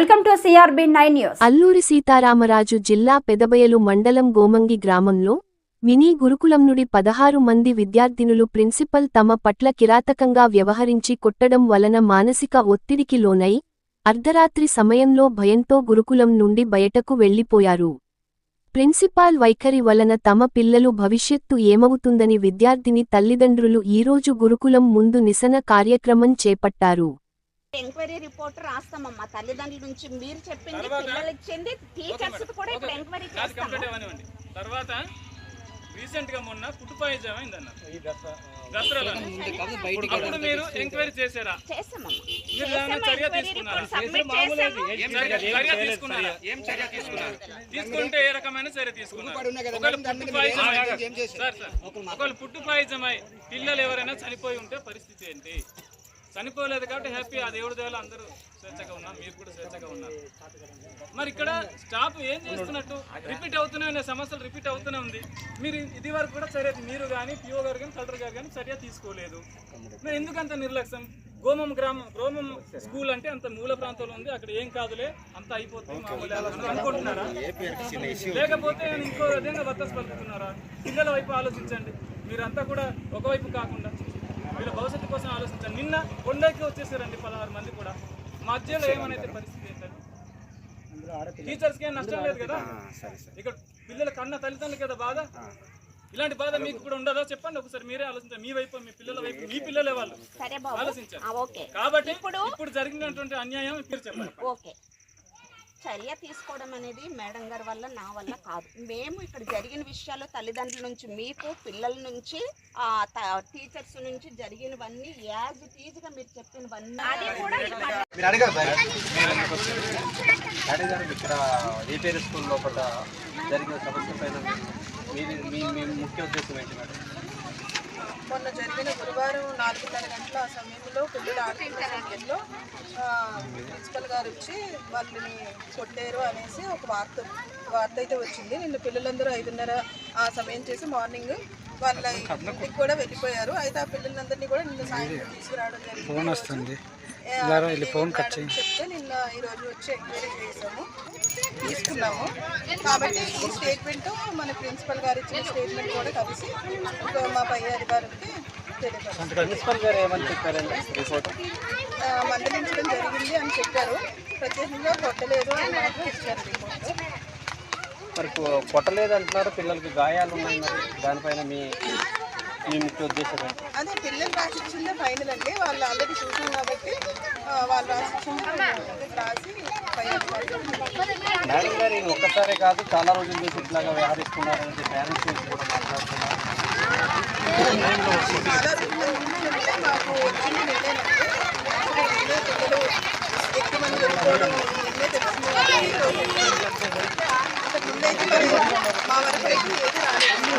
Welcome to CRB nine news. Alluri Sitarama జిల్లా పెదబయలు మండలం గోమంగి గ్రామంలో మినీ గురుకులం నుండి పదహారు మంది విద్యార్థినులు ప్రిన్సిపల్ తమ పట్ల కిరాతకంగా వ్యవహరించి కొట్టడం వలన మానసిక ఒత్తిడికి లోనై అర్ధరాత్రి సమయంలో భయంతో గురుకులం నుండి బయటకు వెళ్ళిపోయారు ప్రిన్సిపాల్ వైఖరి వలన తమ పిల్లలు భవిష్యత్తు ఏమవుతుందని విద్యార్థిని తల్లిదండ్రులు ఈరోజు గురుకులం ముందు నిసన కార్యక్రమం చేపట్టారు. ఎంక్వైరీ రిపోర్ట్ రాస్తామమ్మా. తల్లిదండ్రుల నుంచి మీరు చెప్పింది? పిల్లలు ఇచ్చింది టీచర్స్ కూడా ఇప్పుడు ఎంక్వైరీ చేస్తాము. తర్వాత రీసెంట్గా మొన్న కుటుంబాయిజం అయిందన్న దసరాలో. అప్పుడు మీరు ఎంక్వైరీ చేశారా? చర్య తీసుకున్నారా? చర్య- చర్య తీసుకున్నారా? తీసుకుంటే ఏ రకమైన చర్య తీసుకున్నారు? ఒకవేళ పుట్టుపాయిజం అయి- సార్ సార్. ఒకవేళ పుట్టుపాయిజం అయి పిల్లలు ఎవరైనా చనిపోయి ఉంటే పరిస్థితి ఏంటి? చనిపోలేదు కాబట్టి హ్యాపీ ఆ దేవుడి దేవాల అందరూ స్వేచ్ఛగా ఉన్నారు మీరు కూడా స్వేచ్ఛగా ఉన్నారు. మరి ఇక్కడ స్టాఫ్ ఏం చేస్తున్నట్టు? రిపీట్ అవుతూనే ఉన్నాయి. సమస్యలు రిపీట్ అవుతూనే ఉంది. మీరు ఇది వరకు కూడా చర్య మీరు కానీ పిఓ గారు కానీ కలెక్టర్ గారు కానీ చర్య తీసుకోలేదు. మరి ఎందుకంత నిర్లక్ష్యం? గోమం గ్రామం గోమం స్కూల్ అంటే అంత మూల ప్రాంతంలో ఉంది. అక్కడ ఏం కాదులే. అంత అయిపోతుంది అనుకుంటున్నారా? లేకపోతే ఇంకో విధంగా బద్దస్ పలుకుతున్నారా పిల్లల వైపు ఆలోచించండి. మీరంతా కూడా ఒకవైపు కాకుండా. వీళ్ళ భవిష్యత్తు కోసం ఆలోచించండి నిన్న కొండకి వచ్చేసారండి పదహారు మంది కూడా. మధ్యలో ఏమనైతే పరిస్థితి ఏంటంటే టీచర్స్కి ఏం నష్టం లేదు కదా? ఇక్కడ పిల్లల కన్న తల్లిదండ్రులు కదా బాధ? ఇలాంటి బాధ మీకు కూడా ఉండదా? చెప్పండి ఒకసారి మీరే ఆలోచించండి మీ వైపు మీ పిల్లల వైపు మీ పిల్లలే వాళ్ళు సరే బాబు. ఆలోచించండి ఆ, ఓకే. కాబట్టి ఇప్పుడు- ఇప్పుడు జరిగినటువంటి అన్యాయం మీరు చెప్పండి. ఓకే. చర్య తీసుకోవడం అనేది మేడం గారి వల్ల నా వల్ల కాదు. మేము ఇక్కడ జరిగిన విషయాలు తల్లిదండ్రుల నుంచి మీకు పిల్లల నుంచి టీచర్స్ నుంచి జరిగినవన్నీ యాజ్ మీరు చెప్పినవన్నీ అది కూడా మీరు లోపల జరిగిన సమస్య పైన మీరు మీ మీ ముఖ్య ఉద్దేశం ఏంటి మేడం? మొన్న జరిగిన గురువారం నాలుగున్నర గంటల ఆ సమయంలో పిల్లలు ఆడుతున్న సమయంలో ప్రిన్సిపల్ గారు వచ్చి వాళ్ళని కొట్టారు అనేసి ఒక వార్త వార్త అయితే వచ్చింది. నిన్న పిల్లలందరూ ఐదున్నర ఆ సమయం చేసి మార్నింగ్ వాళ్ళ ఇంటికి కూడా వెళ్ళిపోయారు. అయితే ఆ పిల్లలందరినీ కూడా నిన్న సాయంత్రం తీసుకురావడం జరిగింది. ఫోన్ వస్తుంది. ఫోన్ కట్ చెప్తే నిన్న ఈ రోజు వచ్చి ఎంక్వైరీ చేసాము తీసుకున్నాము. కాబట్టి ఈ స్టేట్మెంట్ మన ప్రిన్సిపల్ గారు ఇచ్చిన స్టేట్మెంట్ కూడా కలిసి ఇంకా మా పై అధికారులకి ప్రిన్సిపల్ గారు ఏమని చెప్పారండి? మందలించడం జరిగింది అని చెప్పారు. ప్రత్యేకంగా కొట్టలేదు అని మాత్రం ఇచ్చారు రిపోర్ట్ మరి కొట్టలేదు అంటున్నారు పిల్లలకి గాయాలు ఉన్నాయి దానిపైన మీ అదే పిల్లలు రాసిచ్చిందే ఫైనల్ అండి. వాళ్ళు ఆల్రెడీ చూసాం కాబట్టి వాళ్ళు రాసిచ్చింది రాసి అధికారులు మేడం గారు ఇది ఒక్కసారే కాదు చాలా రోజుల నుంచి ఇట్లాగా వ్యవహరిస్తున్నారని పేరెంట్స్ నుంచి కూడా మాట్లాడుతున్నారు. మా వరకు ఏది రాలేదు.